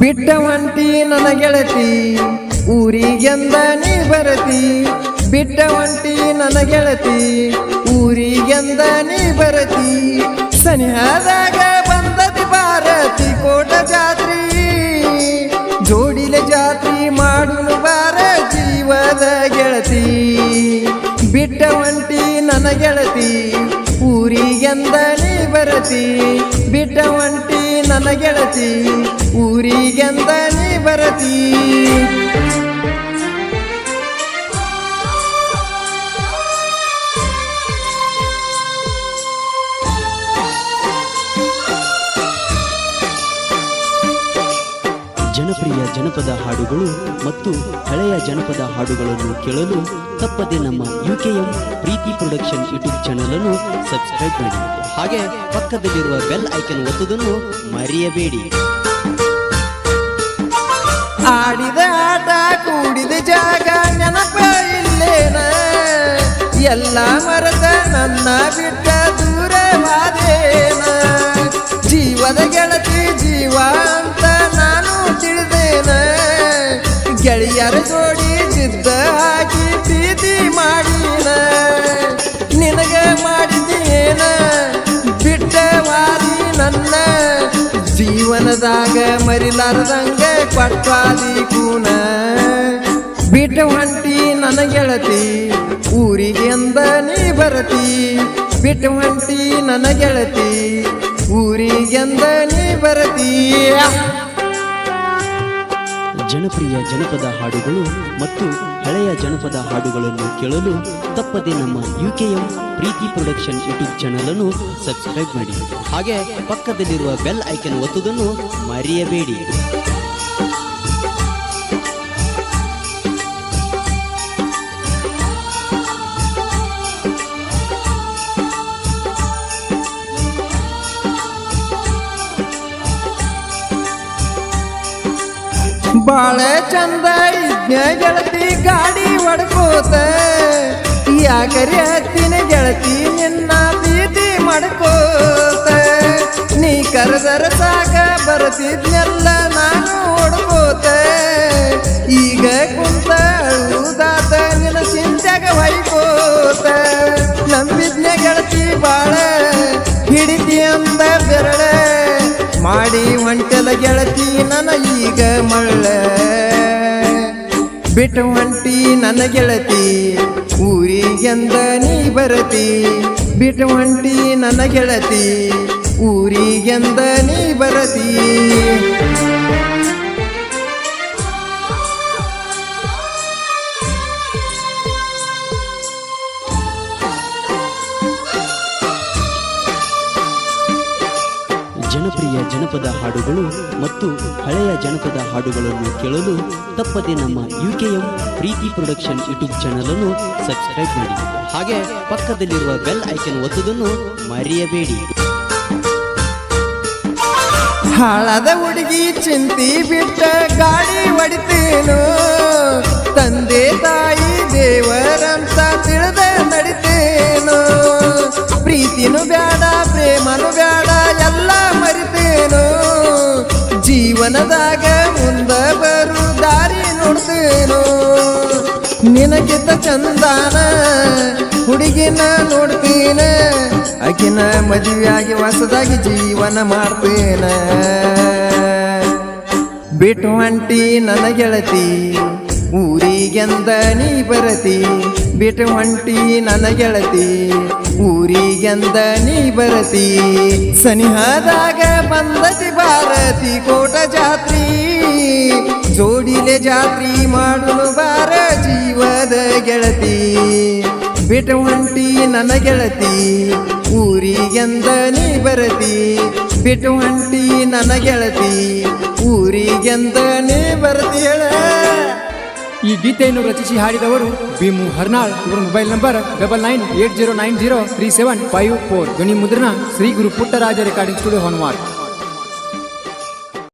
ಬಿಟ್ಟ ಒಂಟಿ ನನ್ನ ಗೆಳತಿ ಊರಿಗೆಂದ ನೀ ಬರತಿ. ಬಿಟ್ಟ ಒಂಟಿ ನನ್ನ ಗೆಳತಿ ಊರಿಗೆಂದ ನೀ ಬರತಿ. ಸನಿಹದಾಗ ಬಂದದಿ ಭಾರತಿ, ಕೋಟ ಜಾತ್ರಿ. ಜೋಡಿಲೆ ಜಾತ್ರಿ ಮಾಡುನು ಬಾರ ಜೀವದ ಗೆಳತಿ. ಬಿಟ್ಟ ಒಂಟಿ ನನ್ನ ಗೆಳತಿ ಊರಿಗೆಂದ ನೀ ಬರತಿ. ಬಿಟ್ಟ ಗೆಳತಿ ಊರಿಗೆಂದ ನೀ ಬರತಿ. ಜನಪದ ಹಾಡುಗಳು ಮತ್ತು ಹಳೆಯ ಜನಪದ ಹಾಡುಗಳನ್ನು ಕೇಳಲು ತಪ್ಪದೆ ನಮ್ಮ UKM Preethi production YouTube channel ಅನ್ನು ಸಬ್ಸ್ಕ್ರೈಬ್ ಮಾಡಿ. ಹಾಗೆ ಪಕ್ಕದಲ್ಲಿರುವ ಬೆಲ್ ಐಕನ್ ಒತ್ತುವುದನ್ನು ಮರೆಯಬೇಡಿ. ಆಡಿದ ಆಟ ಕೂಡಿದ ಜಾಗ ನೆನಪ ಇಲ್ಲೇನ? ಎಲ್ಲ ಮರದ ನನ್ನ ಬಿಟ್ಟ ಜೋಡಿ ಜಿದ್ದ ಹಾಕಿ ಪ್ರೀತಿ ಮಾಡಿನ ನಿನಗ ಮಾಡಿದೇನ ಬಿಟ್ಟವಾದಿ ನನ್ನ. ಜೀವನದಾಗ ಮರಿಲಾರದಂಗ ಕೊಟ್ಟಾದಿ ಕೂನ. ಬಿಟ್ಟ ಹೊಂಟಿ ನನ್ನ ಗೆಳತಿ ಊರಿಗೆ ಅಂದ ನೀ ಬರತಿ? ಬಿಟ್ಟ ಹೊಂಟಿ ನನ್ನ ಗೆಳತಿ ಊರಿಗೆಂದ ನೀ ಬರತಿ? ಜನಪ್ರಿಯ ಜನಪದ ಹಾಡುಗಳು ಮತ್ತು ಹಳೆಯ ಜನಪದ ಹಾಡುಗಳನ್ನು ಕೇಳಲು ತಪ್ಪದೆ ನಮ್ಮ UKM Preethi production YouTube channel ಅನ್ನು ಸಬ್ಸ್ಕ್ರೈಬ್ ಮಾಡಿ. ಹಾಗೆ ಪಕ್ಕದಲ್ಲಿರುವ ಬೆಲ್ ಐಕನ್ ಒತ್ತುವುದನ್ನು ಮರೆಯಬೇಡಿ. ಬಾಳ ಚಂದ, ಗೆಳತಿ ಗಾಡಿ ಹೊಡ್ಕೋತ. ಯಾಕರಿ ಹತ್ತಿನ ಗೆಳತಿ ನಿನ್ನ ಪ್ರೀತಿ ಮಾಡ್ಕೋತ. ನೀ ಕರೆದರ ಸಾಕ ಬರ್ತಿದ್ನೆಲ್ಲ ನಾನು ಹೊಡ್ಕೋತ. ಈಗ ಕುಂತ ಅಳುದಾತ ನಿನ್ನ ಚಿಂತೆಗ ಹೊಯ್ಕೋತ. ನಂಬಿದ್ನ ಗೆಳತಿ ಬಾಳ, ಹಿಡಿತಿ ಅಂದ ಬೆರಳೆ. ಮಾಡಿ ಹೊಂಟಲ ಗೆಳತಿ ನನ್ನ ಈಗ ಮಳ್ಳ ಬಿಟ್ಟು ಹೊಂಟಿ ನನ್ನ ಗೆಳತಿ ಊರಿಗೆಂದ ನೀ ಬರತಿ ಬಿಟ್ಟು ಹೊಂಟಿ ನನ್ನ ಗೆಳತಿ ಊರಿಗೆಂದ ನೀ ಬರತಿ ಜನಪ್ರಿಯ ಜನಪದ ಹಾಡುಗಳು ಮತ್ತು ಹಳೆಯ ಜನಪದ ಹಾಡುಗಳನ್ನು ಕೇಳಲು ತಪ್ಪದೆ ನಮ್ಮ UKM Preethi production YouTube channel ಅನ್ನು ಸಬ್ಸ್ಕ್ರೈಬ್ ಮಾಡಿ. ಹಾಗೆ ಪಕ್ಕದಲ್ಲಿರುವ ಬೆಲ್ ಐಕನ್ ಒತ್ತುವುದನ್ನು ಮರೆಯಬೇಡಿ. ಹಾಳಾದ ಹುಡುಗಿ ಚಿಂತಿ ಬಿಟ್ಟ ಗಾಡಿ ಹೊಡಿತೇನು? ತಂದೆ ತಾಯಿ ದೇವರಂತ ಜೀವನದಾಗ ಮುಂದ ಬರು ದಾರಿ ನೋಡ್ತೇನು. ನಿನಗಿಂತ ಚಂದಾನ ಹುಡುಗಿನ ನೋಡ್ತೀನ. ಆಕಿನ ಮದುವೆಯಾಗಿ ಹೊಸದಾಗಿ ಜೀವನ ಮಾಡ್ತೇನೆ. ಬಿಟ್ಟು ಅಂಟಿ ನನ್ನ ಗೆಳತಿ ಊರಿಗೆಂದ ನೀ ಬರತಿ ಬಿಟ್ಟು ಹೊಂಟಿ ನನ್ನ ಗೆಳತಿ ಊರಿಗೆಂದ ನೀ ಬರತಿ, ಸನಿಹದಾಗ ಬಂದತಿ ಭಾರತಿ ಕೋಟ ಜಾತ್ರಿ. ಜೋಡಿಲೆ ಜಾತ್ರಿ ಮಾಡಲು ಬಾರ ಜೀವದ ಗೆಳತಿ. ಬಿಟ್ಟು ಹೊಂಟಿ ನನ್ನ ಗೆಳತಿ ಊರಿಗೆಂದ ನೀ ಬರತಿ. ಬಿಟ್ಟು ಹೊಂಟಿ ನನ್ನ ಗೆಳತಿ ಊರಿಗೆಂದ ನೀ ಬರತಿ ಹೇಳ. ಈ ಗೀತೆಯನ್ನು ರಚಿಸಿ ಹಾಡಿದವರು ಭೀಮು ಹರ್ನಾಳ್. ಇವರ mobile number double nine eight zero nine zero three seven five four. ಧ್ವನಿ ಮುದ್ರಣ ಶ್ರೀ ಗುರು ಪುಟ್ಟರಾಜ ರೆಕಾರ್ಡಿಂಗ್ ಸ್ಟುಡಿಯೋ ಹೊನ್ವಾಡ್